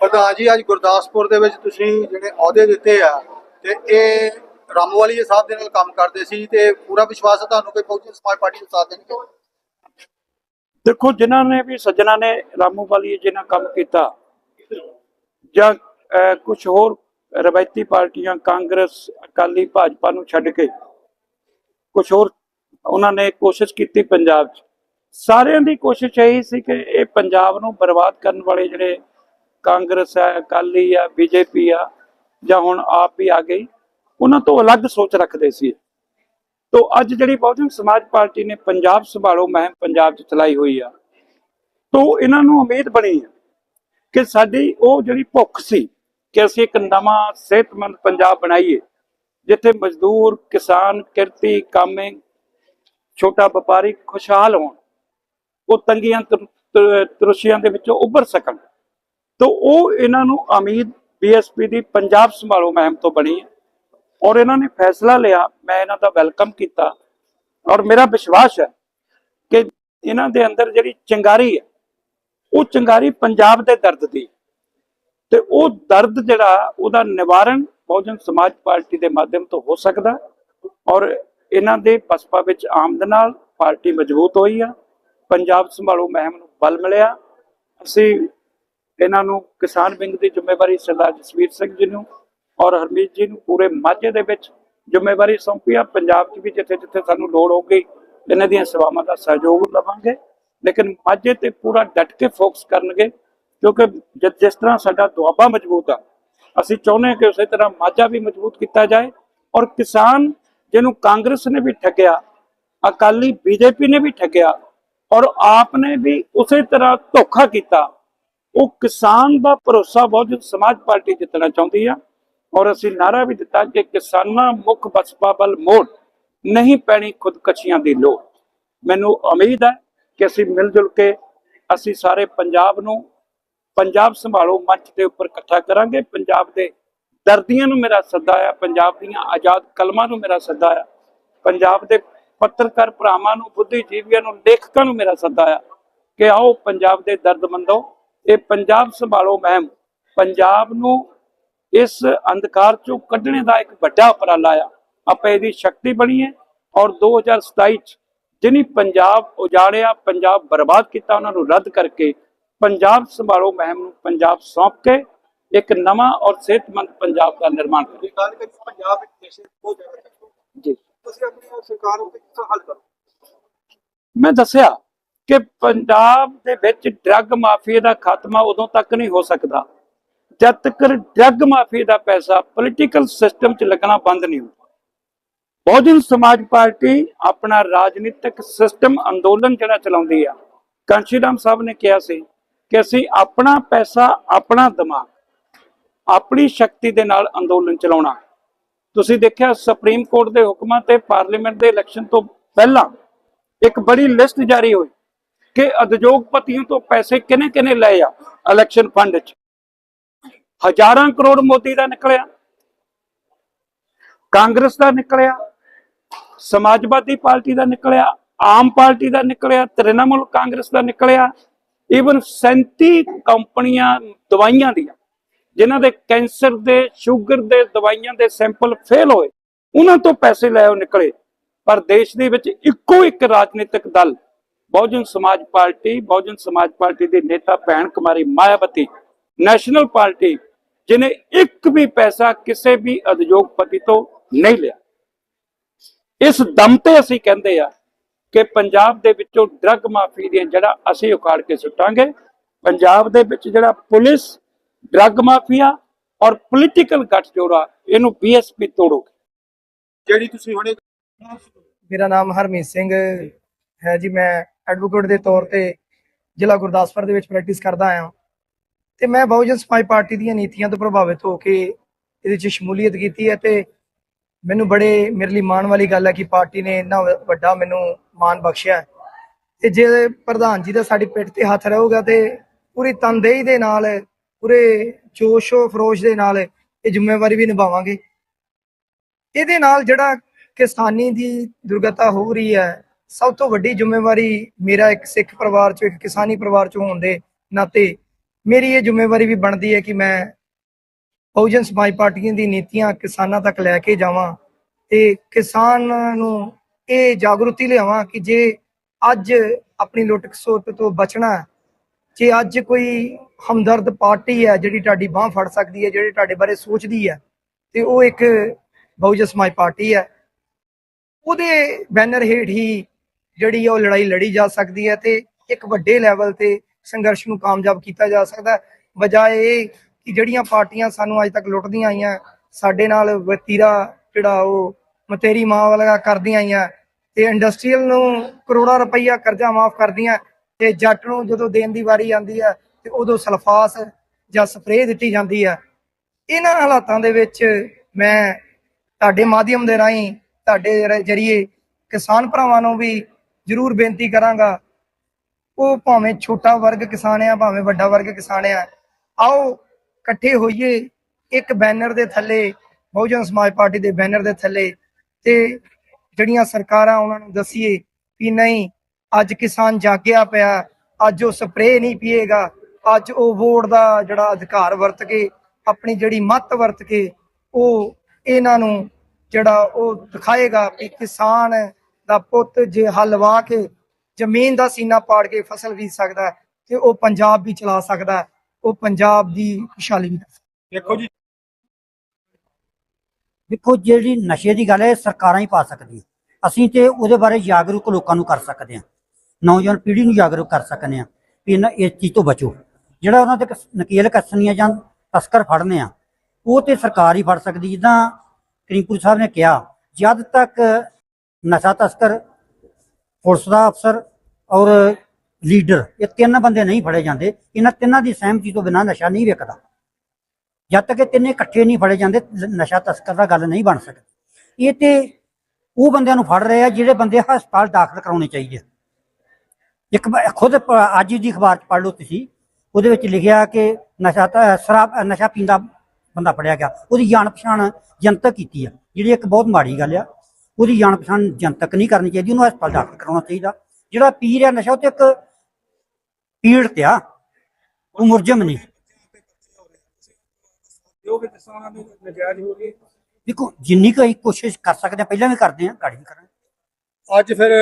ਪ੍ਰਧਾਨ ਜੀ, ਅੱਜ ਗੁਰਦਾਸਪੁਰ ਦੇ ਵਿੱਚ ਤੁਸੀਂ ਜਿਹੜੇ ਅਹੁਦੇ ਦਿੱਤੇ ਆ ਤੇ ਇਹ ਰਾਮਵਾਲੀਆ ਸਾਹਿਬ ਦੇ ਨਾਲ ਕੰਮ ਕਰਦੇ ਸੀ ਤੇ ਪੂਰਾ ਵਿਸ਼ਵਾਸ ਹੈ ਤੁਹਾਨੂੰ ਕਿ ਬਹੁਜਨ ਸਮਾਜ ਪਾਰਟੀ ਦਾ ਸਾਥ ਦੇਣਗੇ? ਦੇਖੋ, ਜਿਨ੍ਹਾਂ ਨੇ ਵੀ ਸੱਜਣਾ ਨੇ ਰਾਮੂ ਜਿਨ੍ਹਾਂ ਕੰਮ ਕੀਤਾ ਜਾਂ ਕੁਝ ਹੋਰ ਰਵਾਇਤੀ ਪਾਰਟੀਆਂ, ਕਾਂਗਰਸ, ਅਕਾਲੀ ਭਾਜਪਾ ਨੂੰ ਛੱਡ ਕੇ ਕੁਝ ਹੋਰ ਉਹਨਾਂ ਨੇ ਕੋਸ਼ਿਸ਼ ਕੀਤੀ ਪੰਜਾਬ 'ਚ। ਸਾਰਿਆਂ ਦੀ ਕੋਸ਼ਿਸ਼ ਇਹੀ ਸੀ ਕਿ ਇਹ ਪੰਜਾਬ ਨੂੰ ਬਰਬਾਦ ਕਰਨ ਵਾਲੇ ਜਿਹੜੇ ਕਾਂਗਰਸ ਹੈ ਅਕਾਲੀ ਆ, ਬੀਜੇਪੀ ਆ, ਜਾਂ ਹੁਣ ਆਪ ਵੀ ਆ ਗਈ, ਉਹਨਾਂ ਤੋਂ ਅਲੱਗ ਸੋਚ ਰੱਖਦੇ ਸੀ। ਤੋ ਅੱਜ ਜਿਹੜੀ ਬਹੁਜਨ ਸਮਾਜ ਪਾਰਟੀ ਨੇ ਪੰਜਾਬ ਸੰਭਾਲੋ ਮਹਿਮ ਪੰਜਾਬ 'ਚ ਚਲਾਈ ਹੋਈ ਆ, ਤੋ ਇਹਨਾਂ ਨੂੰ ਉਮੀਦ ਬਣੀ ਹੈ ਕਿ ਸਾਡੀ ਉਹ ਜਿਹੜੀ ਭੁੱਖ ਸੀ ਕਿ ਅਸੀਂ ਇੱਕ ਨਵਾਂ ਸਿਹਤਮੰਦ ਪੰਜਾਬ ਬਣਾਈਏ, ਜਿੱਥੇ ਮਜ਼ਦੂਰ, ਕਿਸਾਨ, ਕਿਰਤੀ, ਕਾਮੇ, ਛੋਟਾ ਵਪਾਰੀ ਖੁਸ਼ਹਾਲ ਹੋਣ, ਉਹ ਤੰਗੀਆਂ ਤਰੁਸ਼ੀਆਂ ਦੇ ਵਿੱਚੋਂ ਉੱਭਰ ਸਕਣ। ਤੋ ਉਹ ਇਹਨਾਂ ਨੂੰ ਉਮੀਦ ਬੀਐਸਪੀ ਦੀ ਪੰਜਾਬ ਸੰਭਾਲੋ ਮਹਿਮ ਤੋਂ ਬਣੀ ਹੈ। ਔਰ ਇਹਨਾਂ ਨੇ ਫੈਸਲਾ ਲਿਆ, ਮੈਂ ਇਹਨਾਂ ਦਾ ਵੈਲਕਮ ਕੀਤਾ। ਔਰ ਮੇਰਾ ਵਿਸ਼ਵਾਸ ਹੈ ਕਿ ਇਹਨਾਂ ਦੇ ਅੰਦਰ ਜਿਹੜੀ ਚਿੰਗਾਰੀ ਹੈ, ਉਹ ਚਿੰਗਾਰੀ ਪੰਜਾਬ ਦੇ ਦਰਦ ਦੀ ਤੇ ਉਹ ਦਰਦ ਜਿਹੜਾ, ਉਹਦਾ ਨਿਵਾਰਨ ਬਹੁਜਨ ਸਮਾਜ ਪਾਰਟੀ ਦੇ ਮਾਧਿਅਮ ਤੋਂ ਹੋ ਸਕਦਾ ਔਰ ਇਹਨਾਂ ਦੇ ਬਸਪਾ ਵਿੱਚ ਆਮਦ ਨਾਲ ਪਾਰਟੀ ਮਜ਼ਬੂਤ ਹੋਈ ਆ। ਪੰਜਾਬ ਸੰਭਾਲੋ ਮਹਿਮ ਨੂੰ ਬਲ ਮਿਲਿਆ। ਅਸੀਂ ਇਹਨਾਂ ਨੂੰ ਕਿਸਾਨ ਵਿੰਗ ਦੀ ਜ਼ਿੰਮੇਵਾਰੀ ਸਰਦਾਰ ਜਸਵੀਰ ਸਿੰਘ ਜੀ ਨੂੰ ਔਰ ਹਰਮੀਤ ਜੀ ਨੂੰ ਪੂਰੇ ਮਾਝੇ ਦੇ ਵਿੱਚ ਜ਼ਿੰਮੇਵਾਰੀ ਸੌਂਪੀ ਆ। ਪੰਜਾਬ 'ਚ ਵੀ ਜਿੱਥੇ ਜਿੱਥੇ ਸਾਨੂੰ ਲੋੜ ਹੋਊਗੀ, ਇਹਨਾਂ ਦੀਆਂ ਸੇਵਾਵਾਂ ਦਾ ਸਹਿਯੋਗ ਲਵਾਂਗੇ। ਲੇਕਿਨ ਮਾਝੇ ਤੇ ਪੂਰਾ ਡਟ ਕੇ ਫੋਕਸ ਕਰਨਗੇ, ਕਿਉਂਕਿ ਜਿਸ ਤਰ੍ਹਾਂ ਸਾਡਾ ਦੁਆਬਾ ਮਜ਼ਬੂਤ ਆ, ਅਸੀਂ ਚਾਹੁੰਦੇ ਹਾਂ ਕਿ ਉਸੇ ਤਰ੍ਹਾਂ ਮਾਝਾ ਵੀ ਮਜ਼ਬੂਤ ਕੀਤਾ ਜਾਏ ਔਰ ਕਿਸਾਨ ਜਿਹਨੂੰ ਕਾਂਗਰਸ ਨੇ ਵੀ ਠੱਗਿਆ, ਅਕਾਲੀ ਬੀਜੇਪੀ ਨੇ ਵੀ ਠੱਗਿਆ ਔਰ ਆਪ ਨੇ ਵੀ ਉਸੇ ਤਰ੍ਹਾਂ ਧੋਖਾ ਕੀਤਾ ਉਹ ਕਿਸਾਨ ਦਾ ਭਰੋਸਾ ਬਹੁਤ ਸਮਾਜ ਪਾਰਟੀ ਜਿੱਤਣਾ ਚਾਹੁੰਦੀ ਆ। ਔਰ ਅਸੀਂ ਨਾਰਾ ਵੀ ਦਿੱਤਾ ਕਿ ਕਿਸਾਨਾਂ ਮੁੱਖ ਬਸਪਾ ਬਲ ਮੋੜ ਨਹੀਂ ਪੈਣੀ ਖੁਦਕਸ਼ੀਆਂ ਦੀ ਲੋੜ। ਮੈਨੂੰ ਉਮੀਦ ਹੈ ਕਿ ਅਸੀਂ ਮਿਲ ਜੁਲ ਕੇ ਅਸੀਂ ਸਾਰੇ ਪੰਜਾਬ ਨੂੰ ਪੰਜਾਬ ਸੰਭਾਲੋ ਮੰਚ ਦੇ ਉੱਪਰ ਇਕੱਠਾ ਕਰਾਂਗੇ। ਪੰਜਾਬ ਦੇ ਦਰਦੀਆਂ ਨੂੰ ਮੇਰਾ ਸੱਦਾ ਆ, ਪੰਜਾਬ ਦੀਆਂ ਆਜ਼ਾਦ ਕਲਮਾਂ ਨੂੰ ਮੇਰਾ ਸੱਦਾ ਆ। ਪੰਜਾਬ ਦੇ ਪੱਤਰਕਾਰ ਭਰਾਵਾਂ ਨੂੰ, ਬੁੱਧੀਜੀਵੀਆਂ ਨੂੰ, ਲੇਖਕਾਂ ਨੂੰ ਮੇਰਾ ਸੱਦਾ ਆ ਕਿ ਆਓ ਪੰਜਾਬ ਦੇ ਦਰਦਮੰਦੋ ਇਹ ਪੰਜਾਬ ਸੰਭਾਲੋ ਮਹਿਮ। ਪੰਜਾਬ ਨੂੰ ਇਸ ਅੰਧਕਾਰ ਚੋਂ ਕੱਢਣੇ ਦਾ ਇੱਕ ਵੱਡਾ ਉਪਰਾਲਾ ਆ। ਆਪਾਂ ਇਹਦੀ ਸ਼ਕਤੀ ਬਣੀਏ ਔਰ 2027 ਚ ਜਿਨੀ ਪੰਜਾਬ ਉਜਾੜਿਆ ਪੰਜਾਬ ਬਰਬਾਦ ਕੀਤਾ ਉਹਨਾਂ ਨੂੰ ਰੱਦ ਕਰਕੇ ਪੰਜਾਬ ਸੰਭਾਲੋ ਮਹਿਮ ਨੂੰ ਪੰਜਾਬ ਸੌਂਪ ਕੇ ਇੱਕ ਨਵਾਂ ਔਰ ਸਿਹਤਮੰਦ ਪੰਜਾਬ ਦਾ ਨਿਰਮਾਣ ਕਰੀ ਪੰਜਾਬ ਵਿੱਚ ਨਸ਼ੇ ਬਹੁਤ ਜ਼ਿਆਦਾ। ਜੀ। ਤੁਸੀਂ ਆਪਣੀ ਸਰਕਾਰ ਉੱਤੇ ਕਿਸ ਹੱਲ ਕਰੋ? ਮੈਂ ਦੱਸਿਆ ਕਿ ਪੰਜਾਬ ਦੇ ਵਿੱਚ ਡਰੱਗ ਮਾਫੀਆ ਦਾ ਖਾਤਮਾ ਉਦੋਂ ਤੱਕ ਨਹੀਂ ਹੋ ਸਕਦਾ, ਜਦ ਤੱਕ ਡਰੱਗ ਮਾਫੀਆ ਦਾ ਪੈਸਾ ਪੋਲੀਟੀਕਲ ਸਿਸਟਮ 'ਚ ਲੱਗਣਾ ਬੰਦ ਨਹੀਂ ਹੁੰਦਾ ਬਹੁਜਨ ਸਮਾਜ ਪਾਰਟੀ ਆਪਣਾ ਰਾਜਨੀਤਿਕ ਸਿਸਟਮ ਅੰਦੋਲਨ ਜਿਹੜਾ ਚਲਾਉਂਦੀ ਆ ਕਾਂਸ਼ੀਰਾਮ ਸਾਹਿਬ ਨੇ ਕਿਹਾ ਸੀ ਕਿ ਅਸੀਂ ਆਪਣਾ ਪੈਸਾ, ਆਪਣਾ ਦਿਮਾਗ, ਆਪਣੀ ਸ਼ਕਤੀ ਦੇ ਨਾਲ ਅੰਦੋਲਨ ਚਲਾਉਣਾ ਤੁਸੀਂ ਦੇਖਿਆ ਸੁਪਰੀਮ ਕੋਰਟ ਦੇ ਹੁਕਮਾਂ ਤੇ ਪਾਰਲੀਮੈਂਟ ਦੇ ਇਲੈਕਸ਼ਨ ਤੋਂ ਪਹਿਲਾਂ ਇੱਕ ਬੜੀ ਲਿਸਟ ਜਾਰੀ ਹੋਈ। ਕਿ ਉਦਯੋਗਪਤੀਆਂ ਤੋਂ ਪੈਸੇ ਕਿਨੇ ਕਿਨੇ ਲਏ ਆ ਇਲੈਕਸ਼ਨ ਫੰਡ 'ਚ? ਹਜ਼ਾਰਾਂ ਕਰੋੜ ਮੋਦੀ ਦਾ ਨਿਕਲਿਆ, ਕਾਂਗਰਸ ਦਾ ਨਿਕਲਿਆ, ਸਮਾਜਵਾਦੀ ਪਾਰਟੀ ਦਾ ਨਿਕਲਿਆ, ਆਮ ਪਾਰਟੀ ਦਾ ਨਿਕਲਿਆ, ਤ੍ਰਿਣਮੂਲ ਕਾਂਗਰਸ ਦਾ ਨਿਕਲਿਆ ਈਵਨ 37 ਕੰਪਨੀਆਂ ਦਵਾਈਆਂ ਦੀਆਂ, ਜਿਨ੍ਹਾਂ ਦੇ ਕੈਂਸਰ ਦੇ, ਸ਼ੂਗਰ ਦੇ ਦਵਾਈਆਂ ਦੇ ਸੈਂਪਲ ਫੇਲ ਹੋਏ, ਉਹਨਾਂ ਤੋਂ ਪੈਸੇ ਲੈ ਉਹ ਨਿਕਲੇ, ਪਰ ਦੇਸ਼ ਦੇ ਵਿੱਚ ਇੱਕੋ ਇੱਕ ਰਾਜਨੀਤਿਕ ਦਲ ਬਹੁਜਨ ਸਮਾਜ ਪਾਰਟੀ ਬਹੁਜਨ ਸਮਾਜ ਪਾਰਟੀ ਦੇ ਨੇਤਾ ਭੈਣ ਕੁਮਾਰੀ ਮਾਇਆਵਤੀ ਨੈਸ਼ਨਲ ਪਾਰਟੀ ਜਿਨੇ ਇੱਕ ਵੀ ਪੈਸਾ ਕਿਸੇ ਵੀ ਉਦਯੋਗਪਤੀ ਤੋਂ ਨਹੀਂ ਲਿਆ। ਇਸ ਦਮ ਤੇ ਅਸੀਂ ਕਹਿੰਦੇ ਆ ਕਿ ਪੰਜਾਬ ਦੇ ਵਿੱਚੋਂ ਡਰੱਗ ਮਾਫੀ ਦੀਆਂ ਜਿਹੜਾ ਅਸੀਂ ਉਖਾੜ ਕੇ ਸੁੱਟਾਂਗੇ। ਪੰਜਾਬ ਦੇ ਵਿੱਚ ਜਿਹੜਾ ਪੁਲਿਸ ਡਰੱਗ ਮਾਫੀਆ ਔਰ ਪੋਲੀਟੀਕਲ ਗੱਠਜੋੜਾ ਇਹਨੂੰ ਬੀਐਸਪੀ ਤੋੜੋਗੇ। ਜਿਹੜੀ ਤੁਸੀਂ ਹੁਣੇ ਮੇਰਾ ਨਾਮ ਹਰਮੀਤ ਸਿੰਘ ਹੈ ਜੀ ਮੈਂ ਐਡਵੋਕੇਟ ਦੇ ਤੌਰ ਤੇ ਜ਼ਿਲ੍ਹਾ ਗੁਰਦਾਸਪੁਰ ਦੇ ਵਿੱਚ ਪ੍ਰੈਕਟਿਸ ਕਰਦਾ ਆਇਆ ਤੇ ਮੈਂ ਬਹੁਜਨ ਸਮਾਜ ਪਾਰਟੀ ਦੀਆਂ ਨੀਤੀਆਂ ਤੋਂ ਪ੍ਰਭਾਵਿਤ ਹੋ ਕੇ ਇਹਦੇ ਵਿੱਚ ਸ਼ਮੂਲੀਅਤ ਕੀਤੀ ਹੈ ਤੇ ਮੈਨੂੰ ਬੜੇ ਮੇਰੇ ਲਈ ਮਾਣ ਵਾਲੀ ਗੱਲ ਹੈ ਕਿ ਪਾਰਟੀ ਨੇ ਇੰਨਾ ਵੱਡਾ ਮੈਨੂੰ ਮਾਣ ਬਖਸ਼ਿਆ ਹੈ। ਤੇ ਜੇ ਪ੍ਰਧਾਨ ਜੀ ਦਾ ਸਾਡੀ ਪਿੱਠ ਤੇ ਹੱਥ ਰਹੂਗਾ ਤੇ ਪੂਰੀ ਤਨਦੇਹੀ ਦੇ ਨਾਲ, ਪੂਰੇ ਜੋਸ਼ੋ ਫਰੋਸ਼ ਦੇ ਨਾਲ ਇਹ ਜ਼ਿੰਮੇਵਾਰੀ ਵੀ ਨਿਭਾਵਾਂਗੇ ਇਹਦੇ ਨਾਲ ਜਿਹੜਾ ਕਿਸਾਨੀ ਦੀ ਦੁਰਗਤਾ ਹੋ ਰਹੀ ਹੈ ਸਭ ਤੋਂ ਵੱਡੀ ਜ਼ਿੰਮੇਵਾਰੀ ਮੇਰਾ ਇੱਕ ਸਿੱਖ ਪਰਿਵਾਰ ਚੋਂ, ਇੱਕ ਕਿਸਾਨੀ ਪਰਿਵਾਰ ਚੋਂ ਹੋਣ ਦੇ ਨਾਤੇ ਮੇਰੀ ਇਹ ਜ਼ਿੰਮੇਵਾਰੀ ਵੀ ਬਣਦੀ ਹੈ ਕਿ ਮੈਂ ਬਹੁਜਨ ਸਮਾਜ ਪਾਰਟੀਆਂ ਦੀ ਨੀਤੀਆਂ ਕਿਸਾਨਾਂ ਤੱਕ ਲੈ ਕੇ ਜਾਵਾਂ ਤੇ ਕਿਸਾਨ ਨੂੰ ਇਹ ਜਾਗਰੂਕਤੀ ਲਿਆਵਾਂ ਕਿ ਜੇ ਅੱਜ ਆਪਣੀ ਲੁੱਟ ਖਸੋਟ ਤੋਂ ਬਚਣਾ ਜੇ ਅੱਜ ਕੋਈ ਹਮਦਰਦ ਪਾਰਟੀ ਹੈ ਜਿਹੜੀ ਤੁਹਾਡੀ ਬਾਹ ਫੜ ਸਕਦੀ ਹੈ, ਜਿਹੜੀ ਤੁਹਾਡੇ ਬਾਰੇ ਸੋਚਦੀ ਹੈ, ਤੇ ਉਹ ਇੱਕ ਬਹੁਜਨ ਸਮਾਜ ਪਾਰਟੀ ਹੈ, ਉਹਦੇ ਬੈਨਰ ਹੇਠ ਹੀ ਜਿਹੜੀ ਉਹ ਲੜਾਈ ਲੜੀ ਜਾ ਸਕਦੀ ਹੈ ਤੇ ਇੱਕ ਵੱਡੇ ਲੈਵਲ ਤੇ ਸੰਘਰਸ਼ ਨੂੰ ਕਾਮਯਾਬ ਕੀਤਾ ਜਾ ਸਕਦਾ ਬਜਾਏ ਇਹ ਕਿ ਜਿਹੜੀਆਂ ਪਾਰਟੀਆਂ ਸਾਨੂੰ ਅੱਜ ਤੱਕ ਲੁੱਟਦੀਆਂ ਆਈਆਂ, ਸਾਡੇ ਨਾਲ ਵਤੀਰਾ ਜਿਹੜਾ ਉਹ ਮਤੇਰੀ ਮਾਂ ਵਾਲਾ ਕਰਦੀਆਂ ਆਈਆਂ ਤੇ ਇੰਡਸਟਰੀਅਲ ਨੂੰ ਕਰੋੜਾਂ ਰੁਪਈਆ ਕਰਜ਼ਾ ਮਾਫ ਕਰਦੀਆਂ, ਤੇ ਜੱਟ ਨੂੰ ਜਦੋਂ ਦੇਣ ਦੀ ਵਾਰੀ ਆਉਂਦੀ ਹੈ ਤੇ ਉਦੋਂ ਸਲਫਾਸ ਜਾਂ ਸਪਰੇਅ ਦਿੱਤੀ ਜਾਂਦੀ ਹੈ। ਇਹਨਾਂ ਹਾਲਾਤਾਂ ਦੇ ਵਿੱਚ ਮੈਂ ਤੁਹਾਡੇ ਮਾਧਿਅਮ ਦੇ ਰਾਹੀਂ ਤੁਹਾਡੇ ਜਰੀਏ ਕਿਸਾਨ ਭਰਾਵਾਂ ਨੂੰ ਵੀ ਜ਼ਰੂਰ ਬੇਨਤੀ ਕਰਾਂਗਾ। ਉਹ ਭਾਵੇਂ ਛੋਟਾ ਵਰਗ ਕਿਸਾਨ ਆ, ਭਾਵੇਂ ਵੱਡਾ ਵਰਗ ਕਿਸਾਨ ਆ, ਆਓ ਇਕੱਠੇ ਹੋਈਏ, ਇੱਕ ਬੈਨਰ ਦੇ ਥੱਲੇ, ਬਹੁਜਨ ਸਮਾਜ ਪਾਰਟੀ ਦੇ ਬੈਨਰ ਦੇ ਥੱਲੇ ਤੇ ਜਿਹੜੀਆਂ ਸਰਕਾਰਾਂ ਉਹਨਾਂ ਨੂੰ ਦਸੀਏ ਕਿ ਨਹੀਂ, ਅੱਜ ਕਿਸਾਨ ਜਾਗਿਆ ਪਿਆ, ਅੱਜ ਉਹ ਸਪਰੇਅ ਨਹੀਂ ਪੀਏਗਾ, ਅੱਜ ਉਹ ਵੋਟ ਦਾ ਜਿਹੜਾ ਅਧਿਕਾਰ ਵਰਤ ਕੇ, ਆਪਣੀ ਜਿਹੜੀ ਮੱਤ ਵਰਤ ਕੇ ਉਹ ਇਹਨਾਂ ਨੂੰ ਜਿਹੜਾ ਉਹ ਦਿਖਾਏਗਾ ਕਿ ਕਿਸਾਨ ਦਾ ਪੁੱਤ ਜੇ ਹਲ ਵਾਹ ਕੇ ਜ਼ਮੀਨ ਦਾ ਸੀਨਾ ਪਾੜ ਕੇ ਫਸਲ ਬੀਜ ਸਕਦਾ ਹੈ ਤੇ ਉਹ ਪੰਜਾਬ ਵੀ ਚਲਾ ਸਕਦਾ ਹੈ ਉਹ ਪੰਜਾਬ ਦੀ ਖੁਸ਼ਹਾਲੀ ਵੀ ਸਕਦਾ ਦੇਖੋ ਜੀ। ਦੇਖੋ ਜਿਹੜੀ ਨਸ਼ੇ ਦੀ ਗੱਲ ਹੈ ਸਰਕਾਰਾਂ ਹੀ ਪਾ ਸਕਦੀਆਂ ਅਸੀਂ ਤੇ ਉਹਦੇ ਬਾਰੇ ਜਾਗਰੂਕ ਲੋਕਾਂ ਨੂੰ ਕਰ ਸਕਦੇ ਹਾਂ। ਨੌਜਵਾਨ ਪੀੜ੍ਹੀ ਨੂੰ ਜਾਗਰੂਕ ਕਰ ਸਕਦੇ ਹਾਂ ਵੀ ਇਹਨਾਂ ਇਸ ਚੀਜ਼ ਤੋਂ ਬਚੋ। ਜਿਹੜਾ ਉਹਨਾਂ ਤੇ ਨਕੇਲ ਕੱਸਣੀਆਂ ਜਾਂ ਤਸਕਰ ਫੜਨੇ ਆ ਉਹ ਤੇ ਸਰਕਾਰ ਹੀ ਫੜ ਸਕਦੀ ਜਿੱਦਾਂ ਕਰੀਮਪੁਰ ਸਾਹਿਬ ਨੇ ਕਿਹਾ ਜਦ ਤੱਕ ਨਸ਼ਾ ਤਸਕਰ, ਪੁਲਿਸ ਦਾ ਅਫਸਰ ਔਰ ਲੀਡਰ, ਇਹ ਤਿੰਨ ਬੰਦੇ ਨਹੀਂ ਫੜੇ ਜਾਂਦੇ। ਇਹਨਾਂ ਤਿੰਨਾਂ ਦੀ ਸਹਿਮਤੀ ਤੋਂ ਬਿਨਾਂ ਨਸ਼ਾ ਨਹੀਂ ਵਿਕਦਾ। ਜਦ ਤੱਕ ਇਹ ਤਿੰਨੇ ਇਕੱਠੇ ਨਹੀਂ ਫੜੇ ਜਾਂਦੇ ਨਸ਼ਾ ਤਸਕਰ ਦਾ ਗੱਲ ਨਹੀਂ ਬਣ ਸਕਦੀ। ਇਹ ਤੇ ਉਹ ਬੰਦਿਆਂ ਨੂੰ ਫੜ ਰਹੇ ਆ ਜਿਹੜੇ ਬੰਦੇ ਹਸਪਤਾਲ ਦਾਖਲ ਕਰਾਉਣੇ ਚਾਹੀਦੇ ਆ। ਇੱਕ ਖੁਦ ਅੱਜ ਦੀ ਅਖਬਾਰ ਚ ਪੜ੍ਹ ਲਓ ਤੁਸੀਂ। ਉਹਦੇ ਵਿੱਚ ਲਿਖਿਆ ਕਿ ਨਸ਼ਾ ਤਾਂ, ਸ਼ਰਾਬ, ਨਸ਼ਾ ਪੀਂਦਾ ਬੰਦਾ ਫੜਿਆ ਗਿਆ। ਉਹਦੀ ਜਾਣ ਪਛਾਣ ਜਨਤਕ ਕੀਤੀ ਆ। ਜਿਹੜੀ ਇੱਕ ਬਹੁਤ ਮਾੜੀ ਗੱਲ ਆ। ਉਹਦੀ ਜਾਣ ਪਛਾਣ ਜਨਤਕ ਨਹੀਂ ਕਰਨੀ ਚਾਹੀਦੀ, ਉਹਨੂੰ ਹਸਪਤਾਲ ਦਾਖਲ ਕਰਾਉਣਾ ਚਾਹੀਦਾ। ਜਿਹੜਾ ਪੀ ਰਿਹਾ ਨਸ਼ਾ ਉਹ ਤੇ ਇੱਕ ਪੀੜਤ ਆ, ਉਹ ਮੁਰਜਮ ਨਹੀਂ। ਜੋ ਕਿਸਾਨਾਂ ਨੂੰ ਨਜਾਇਜ਼ ਹੋ ਰਹੀ ਦੇਖੋ, ਜਿੰਨੀ ਕੁ ਕੋਸ਼ਿਸ਼ ਕਰ ਸਕਦੇ ਹਾਂ, ਪਹਿਲਾਂ ਵੀ ਕਰਦੇ ਹਾਂ ਗਾੜੀ ਵੀ ਕਰਾਂਗੇ। ਅੱਜ ਫਿਰ